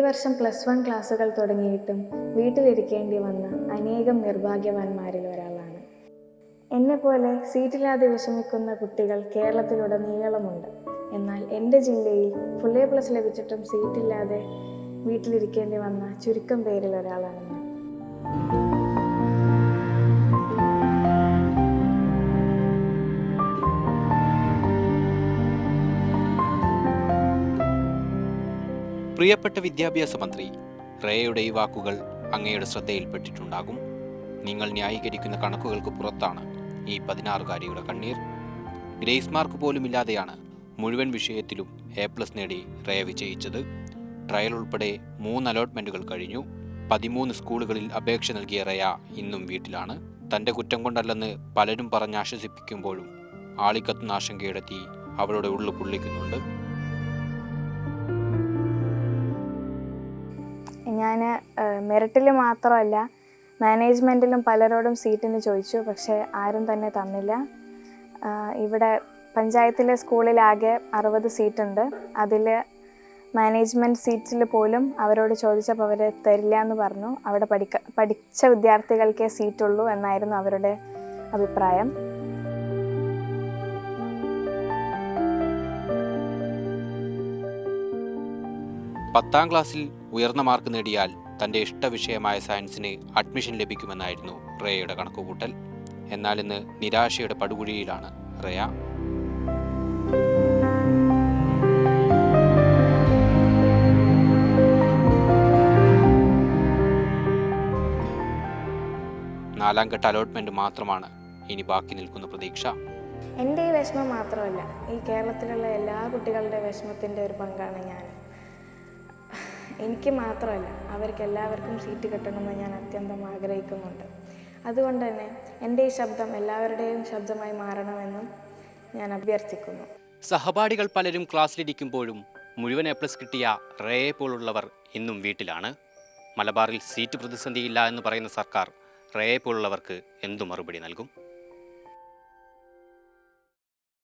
വർഷം plus one ക്ലാസ്സുകൾ തുടങ്ങിയിട്ടും വീട്ടിലിരിക്കേണ്ടി വന്ന അനേകം നിർഭാഗ്യവാന്മാരിൽ ഒരാളാണ്. പോലെ സീറ്റില്ലാതെ വിഷമിക്കുന്ന കുട്ടികൾ കേരളത്തിലുടനീളമുണ്ട്. എന്നാൽ എന്റെ ജില്ലയിൽ ഫുൾ എ പ്ലസ് ലഭിച്ചിട്ടും സീറ്റില്ലാതെ വീട്ടിലിരിക്കേണ്ടി വന്ന ചുരുക്കം പേരിൽ ഒരാളാണ് ഞാൻ. പ്രിയപ്പെട്ട വിദ്യാഭ്യാസ മന്ത്രി റേയുടെ ഈ വാക്കുകൾ അങ്ങയുടെ ശ്രദ്ധയിൽപ്പെട്ടിട്ടുണ്ടാകും. നിങ്ങൾ ന്യായീകരിക്കുന്ന കണക്കുകൾക്ക് പുറത്താണ് ഈ പതിനാറുകാരിയുടെ കണ്ണീർ. ഗ്രേസ് മാർക്ക് പോലുമില്ലാതെയാണ് മുഴുവൻ വിഷയത്തിലും എ പ്ലസ് നേടി റേ വിജയിച്ചത്. ട്രയൽ ഉൾപ്പെടെ മൂന്ന് അലോട്ട്മെന്റുകൾ കഴിഞ്ഞു. പതിമൂന്ന് സ്കൂളുകളിൽ അപേക്ഷ നൽകിയ റയ ഇന്നും വീട്ടിലാണ്. തന്റെ കുറ്റം കൊണ്ടല്ലെന്ന് പലരും പറഞ്ഞ് ആശ്വസിപ്പിക്കുമ്പോഴും ആളിക്കത്തുന്ന ആശങ്കയുടെ തീ അവളുടെ ഉള്ളു പൊള്ളിക്കുന്നുണ്ട്. ഞാൻ മെറിറ്റിൽ മാത്രമല്ല മാനേജ്മെന്റിലും പലരോടും സീറ്റിന് ചോദിച്ചു പക്ഷേ ആരും തന്നെ തന്നില്ല. ഇവിടെ പഞ്ചായത്തിലെ സ്കൂളിലാകെ അറുപത് സീറ്റുണ്ട്. അതിൽ മാനേജ്മെന്റ് സീറ്റിൽ പോലും അവരോട് ചോദിച്ചപ്പോൾ അവർ തരില്ല എന്ന് പറഞ്ഞു. അവിടെ പഠിക്ക പഠിച്ച വിദ്യാർത്ഥികൾക്കേ സീറ്റുള്ളൂ എന്നായിരുന്നു അവരുടെ അഭിപ്രായം. പത്താം ക്ലാസ്സിൽ ഉയർന്ന മാർക്ക് നേടിയാൽ തന്റെ ഇഷ്ടവിഷയമായ സയൻസിന് അഡ്മിഷൻ ലഭിക്കുമെന്നായിരുന്നു റേയുടെ കണക്കുകൂട്ടൽ. എന്നാൽ ഇന്ന് നിരാശയുടെ പടുകുഴിയിലാണ് റേയ. നാലാം ഘട്ട അലോട്ട്മെന്റ് മാത്രമാണ് ഇനി ബാക്കി നിൽക്കുന്ന പ്രതീക്ഷ. എന്റെ ഈ വിഷമം മാത്രമല്ല ഈ കേരളത്തിലുള്ള എല്ലാ കുട്ടികളുടെ വിഷമത്തിന്റെ ഒരു പങ്കാണ് ഞാൻ. എനിക്ക് മാത്രമല്ല അവർക്ക് എല്ലാവർക്കും സീറ്റ് കിട്ടണമെന്ന് ഞാൻ അത്യന്തം ആഗ്രഹിക്കുന്നുണ്ട്. അതുകൊണ്ട് തന്നെ എന്റെ ഈ ശബ്ദം എല്ലാവരുടെയും ശബ്ദമായി മാറണമെന്നും ഞാൻ അഭ്യർത്ഥിക്കുന്നു. സഹപാഠികൾ പലരും ക്ലാസ്സിലിരിക്കുമ്പോഴും മുഴുവൻ എ പ്ലസ് കിട്ടിയ റേയെ പോലുള്ളവർ ഇന്നും വീട്ടിലാണ്. മലബാറിൽ സീറ്റ് പ്രതിസന്ധിയില്ല എന്ന് പറയുന്ന സർക്കാർ റേയെ പോലുള്ളവർക്ക് എന്തു മറുപടി നൽകും?